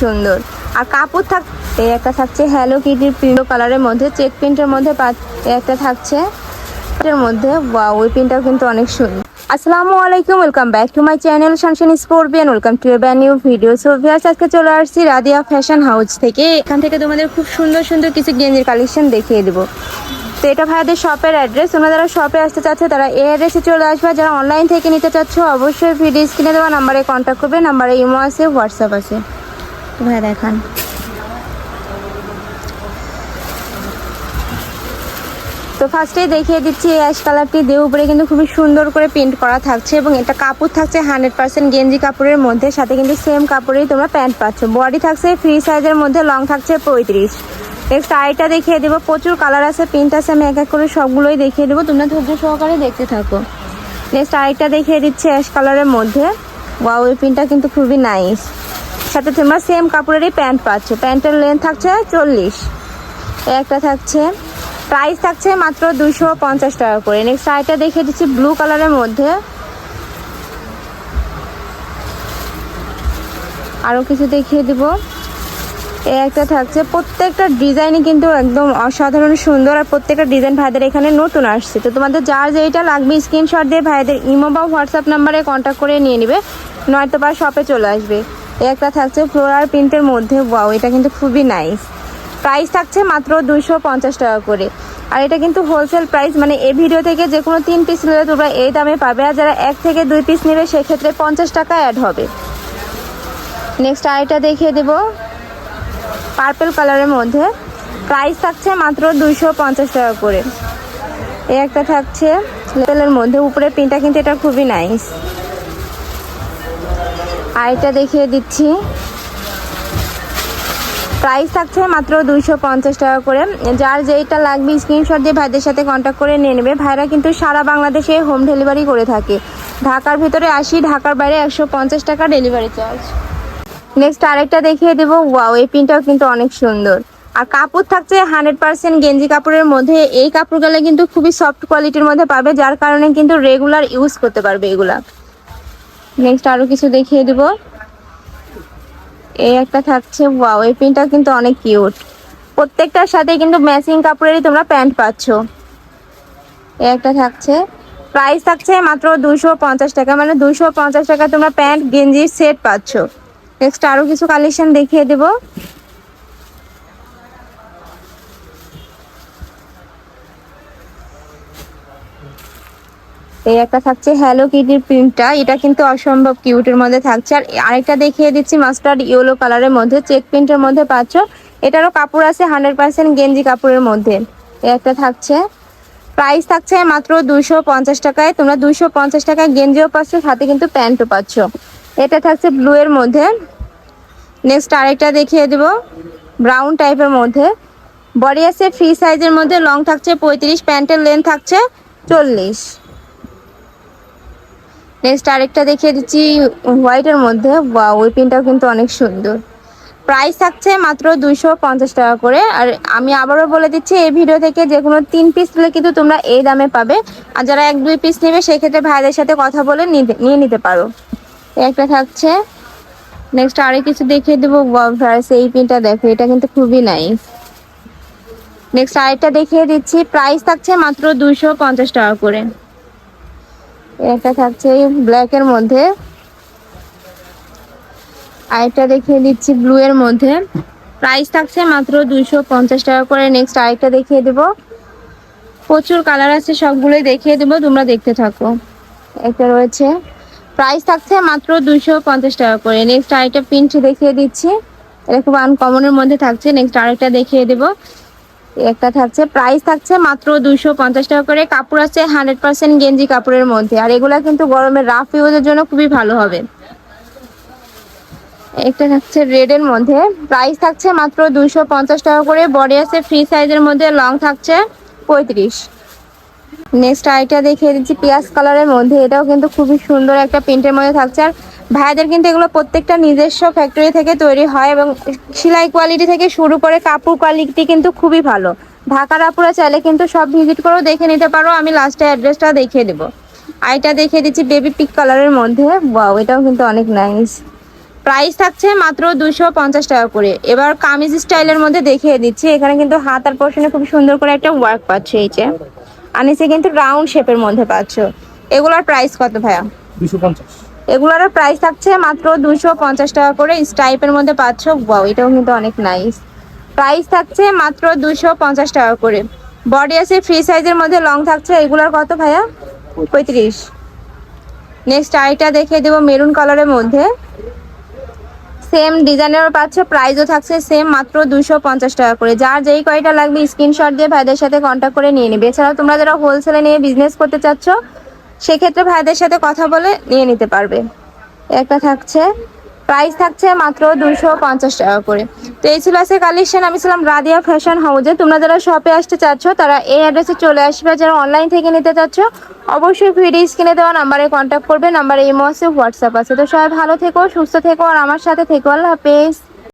সুন্দর। আর কাপড় থাক এই একটা থাকছে হ্যালো কিটির পিঙ্ক কালারের মধ্যে, চেক প্রিন্টের মধ্যে একটা থাকছে এর মধ্যে। ওয়াও ওই প্রিন্টটাও কিন্তু অনেক সুন্দর। আসসালামু আলাইকুম welcome back to my channel সানশান স্পোর্টবিয়ান welcome to ban new video so viewers আজকে চলে আসছি রাদিয়া ফ্যাশন হাউস থেকে। এখান থেকে তোমাদের খুব সুন্দর সুন্দর কিছু গেঞ্জির কালেকশন দেখিয়ে দেবো। তো এটা ভাইয়াদের শপের অ্যাড্রেস তোমরা যারা শপে আসতে চাচ্ছ, তারা এই অ্যাড্রেসে চলে আসবে। যারা অনলাইন থেকে নিতে চাচ্ছ, অবশ্যই ভিডিও স্ক্রিনে দেওয়া নাম্বারে কন্ট্যাক্ট করবে। নাম্বারে ইমো আছে হোয়াটসঅ্যাপ আছে। তো দেখান। তো ফার্স্টেই দেখিয়ে দিচ্ছি এই অ্যাশ কালারটি দিয়ে উপরে কিন্তু খুবই সুন্দর করে প্রিন্ট করা থাকছে এবং এটা কাপড় থাকছে হান্ড্রেড পার্সেন্ট গেঞ্জি কাপড়ের মধ্যে, সাথে কিন্তু সেম কাপড়েই তোমরা প্যান্ট পাচ্ছ। বডি থাকছে ফ্রি সাইজের মধ্যে লং থাকছে পঁয়ত্রিশ। নেক্সট আইটা দেখিয়ে দেবো। প্রচুর কালার আছে প্রিন্ট আছে, আমি এক এক করে সবগুলোই দেখিয়ে দেবো। তোমরা ধৈর্য সহকারে দেখতে থাকো। নেক্সট আইটা দেখিয়ে দিচ্ছি অ্যাশ কালারের মধ্যে। ওয়াও এই প্রিন্টটা কিন্তু খুবই নাইস সাথে তোমরা সেম কাপড়েরই প্যান্ট পাচ্ছ। প্যান্টের লেন্থ থাকছে চল্লিশ। একটা থাকছে প্রাইস থাকছে মাত্র দুশো পঞ্চাশ টাকা করে। নেক্সট আইটা দেখে দিচ্ছি ব্লু কালারের মধ্যে। আরও কিছু দেখিয়ে দিব। একটা থাকছে, প্রত্যেকটা ডিজাইনই কিন্তু একদম অসাধারণ সুন্দর আর প্রত্যেকটা ডিজাইন ভাইদের এখানে নতুন আসছে। তো তোমাদের যার যেইটা লাগবে স্ক্রিনশট দিয়ে ভাইদের ইমো বা হোয়াটসঅ্যাপ নাম্বারে কন্ট্যাক্ট করে নিয়ে নিবে নয়তো বা শপে চলে আসবে। একটা থাকছে ফ্লোরার প্রিন্টের মধ্যে, ওয়াও, এটা কিন্তু খুবই নাইস প্রাইস থাকছে মাত্র দুশো পঞ্চাশ টাকা করে। আর এটা কিন্তু হোলসেল প্রাইস মানে এই ভিডিও থেকে যে কোনো তিন পিস নিলে তোমরা এই দামে পাবে, আর যারা এক থেকে দুই পিস নেবে, সেক্ষেত্রে পঞ্চাশ টাকা অ্যাড হবে। নেক্সট আরেকটা দেখিয়ে দেবো। পার্পল কালারের মধ্যে। প্রাইস থাকছে মাত্র দুইশো পঞ্চাশ টাকা করে। এই একটা থাকছে লেভেলের মধ্যে। উপরে প্রিন্টটা কিন্তু এটা খুবই নাইস আরেকটা দেখিয়ে দিচ্ছি। প্রাইস থাকছে মাত্র দুইশো পঞ্চাশ টাকা করে। যার যেইটা লাগবে স্ক্রিনশট দিয়ে ভাইদের সাথে কন্ট্যাক্ট করে নিয়ে নেবে। ভাইরা কিন্তু সারা বাংলাদেশে হোম ডেলিভারি করে থাকে। ঢাকার ভিতরে আসি, ঢাকার বাইরে একশো পঞ্চাশ টাকা ডেলিভারি চার্জ নেক্সট আরেকটা দেখিয়ে দেবো। ওয়াও এই পিনটাও কিন্তু অনেক সুন্দর। আর কাপড় থাকছে হান্ড্রেড পার্সেন্ট গেঞ্জি কাপড়ের মধ্যে। এই কাপড়গুলো কিন্তু খুবই সফট কোয়ালিটির মধ্যে পাবে, যার কারণে কিন্তু রেগুলার ইউজ করতে পারবে এগুলা। নেক্সট আরও কিছু দেখিয়ে দিব। এই একটা থাকছে ওয়াও এই প্রিন্টটা কিন্তু অনেক কিউট প্রত্যেকটার সাথে কিন্তু ম্যাচিং কাপড়েরই তোমরা প্যান্ট পাচ্ছ। এই একটা থাকছে। প্রাইস থাকছে মাত্র দুশো পঞ্চাশ টাকা মানে দুশো পঞ্চাশ টাকা তোমরা প্যান্ট গেঞ্জির সেট পাচ্ছ। নেক্সট আরও কিছু কালেকশন দেখিয়ে দেবো। এই একটা থাকছে হ্যালো কিটির প্রিন্টটা এটা কিন্তু অসম্ভব কিউটের মধ্যে থাকছে। আর আরেকটা দেখিয়ে দিচ্ছি মাস্টার্ড ইয়েলো কালারের মধ্যে। চেক প্রিন্টের মধ্যে পাচ্ছ। এটারও কাপড় আছে হান্ড্রেড পার্সেন্ট গেঞ্জি কাপড়ের মধ্যে। এই একটা থাকছে। প্রাইস থাকছে মাত্র দুশো পঞ্চাশ টাকায়। তোমরা দুশো পঞ্চাশ টাকায় গেঞ্জিও পাচ্ছ, সাথে কিন্তু প্যান্টও পাচ্ছ। এটা থাকছে ব্লু এর মধ্যে। নেক্সট আরেকটা দেখিয়ে দেবো। ব্রাউন টাইপের মধ্যে। বডি আছে ফ্রি সাইজের মধ্যে। লং থাকছে পঁয়ত্রিশ। প্যান্টের লেন্থ থাকছে চল্লিশ। নেক্সট আরেকটা দেখিয়ে দিচ্ছি হোয়াইটের মধ্যে। ওই পিনটাও কিন্তু অনেক সুন্দর। প্রাইস থাকছে মাত্র দুইশো পঞ্চাশ টাকা করে। আর আমি আবারও বলে দিচ্ছি, এই ভিডিও থেকে যে কোনো তিন পিস নিলে কিন্তু তোমরা এই দামে পাবে। আর যারা এক, দুই পিস নেবে, সেক্ষেত্রে ভাইদের সাথে কথা বলে নিয়ে নিতে পারো। একটা থাকছে। নেক্সট আরেক কিছু দেখিয়ে দেবো। ভার্স এই পিনটা দেখো, এটা কিন্তু খুবই নাইস নেক্সট আরেকটা দেখিয়ে দিচ্ছি। প্রাইস থাকছে মাত্র দুইশো পঞ্চাশ টাকা করে। একটা থাকছে ব্ল্যাক এর মধ্যে। আরেকটা দেখিয়ে দিচ্ছি ব্লু এর মধ্যে। প্রাইস থাকছে মাত্র দুইশো পঞ্চাশ টাকা করে। নেক্সট আরেকটা দেখিয়ে দেব। প্রচুর কালার আছে, সবগুলোই দেখিয়ে দেবো, তোমরা দেখতে থাকো। একটা রয়েছে। প্রাইস থাকছে মাত্র দুইশো পঞ্চাশ টাকা করে। নেক্সট আরেকটা প্রিন্ট দেখিয়ে দিচ্ছি। এটা খুব আনকমনের মধ্যে থাকছে। নেক্সট আরেকটা দেখিয়ে দেবো। একটা থাকছে। প্রাইস থাকছে মাত্র দুইশো পঞ্চাশ টাকা করে। কাপড় আছে হান্ড্রেড পার্সেন্ট গেঞ্জি কাপড়ের মধ্যে। আর এগুলা কিন্তু গরমের রাফ ইউজের জন্য খুবই ভালো হবে। একটা থাকছে রেড এর মধ্যে। প্রাইস থাকছে মাত্র দুইশো পঞ্চাশ টাকা করে। বডি আছে ফ্রি সাইজের মধ্যে। লং থাকছে পঁয়ত্রিশ। নেক্সট আইটা দেখিয়ে দিচ্ছি। পিয়াজ কালারের মধ্যে। এটাও কিন্তু খুবই সুন্দর একটা প্রিন্টের মধ্যে থাকছে। আর ভাইদের কিন্তু এগুলো প্রত্যেকটা নিজস্ব ফ্যাক্টরি থেকে তৈরি হয় এবং সেলাই কোয়ালিটি থেকে শুরু করে কাপড় কোয়ালিটি কিন্তু খুবই ভালো। ঢাকার আপুরা চাইলে কিন্তু সব ভিজিট করেও দেখে নিতে পারো। আমি লাস্টে অ্যাড্রেসটা দেখিয়ে দেবো। আইটা দেখিয়ে দিচ্ছি বেবি পিক কালারের মধ্যে। ওয়াও এটাও কিন্তু অনেক নাইস প্রাইস থাকছে মাত্র দুশো পঞ্চাশ টাকা করে। এবার কামিজ স্টাইলের মধ্যে দেখিয়ে দিচ্ছি। এখানে কিন্তু হাত আর পোর্শনে খুব সুন্দর করে একটা ওয়ার্ক পাচ্ছ এই যে। আর নিচে কিন্তু রাউন্ড শেপের মধ্যে পাচ্ছ। এগুলোর প্রাইস কত ভাইয়া? দুশো পঞ্চাশ। এগুলোর প্রাইস থাকছে মাত্র দুশো পঞ্চাশ টাকা করে। স্টাইপের মধ্যে পাচ্ছ বাউ এটাও কিন্তু অনেক নাইস প্রাইস থাকছে মাত্র দুশো পঞ্চাশ টাকা করে। বডি আছে ফ্রি সাইজের মধ্যে লং থাকছে। এগুলোর কত ভাইয়া? পঁয়ত্রিশ। নেক্সট আইটা দেখিয়ে দেবো মেরুন কালারের মধ্যে। সেম ডিজাইনেরও পাচ্ছ প্রাইসও থাকছে সেম মাত্র দুশো পঞ্চাশ টাকা করে। যার যেই কয়টা লাগবে স্ক্রিনশট দিয়ে ভাইদের সাথে কন্ট্যাক্ট করে নিয়ে নেবে। এছাড়াও তোমরা যারা হোলসেলে নিয়ে বিজনেস করতে চাচ্ছ সেক্ষেত্রে ভাইদের সাথে কথা বলে নিয়ে নিতে পারবে। একটা থাকছে প্রাইস থাকছে মাত্র দুশো পঞ্চাশ টাকা করে। তো এই ছিল আছে কালেকশন আমি ছিলাম রাদিয়া ফ্যাশন হাউজে তোমরা যারা শপে আসতে চাচ্ছ, তারা এই অ্যাড্রেসে চলে আসবে। যারা অনলাইন থেকে নিতে চাচ্ছ, অবশ্যই ভিডিও স্ক্রিনে দেওয়া নাম্বারে কন্ট্যাক্ট করবে। নাম্বারে ইমো আছে হোয়াটসঅ্যাপ আছে। তো সবাই ভালো থেকো, সুস্থ থেকো। আর আমার সাথে থেকো। আল্লাহ হাফেজ।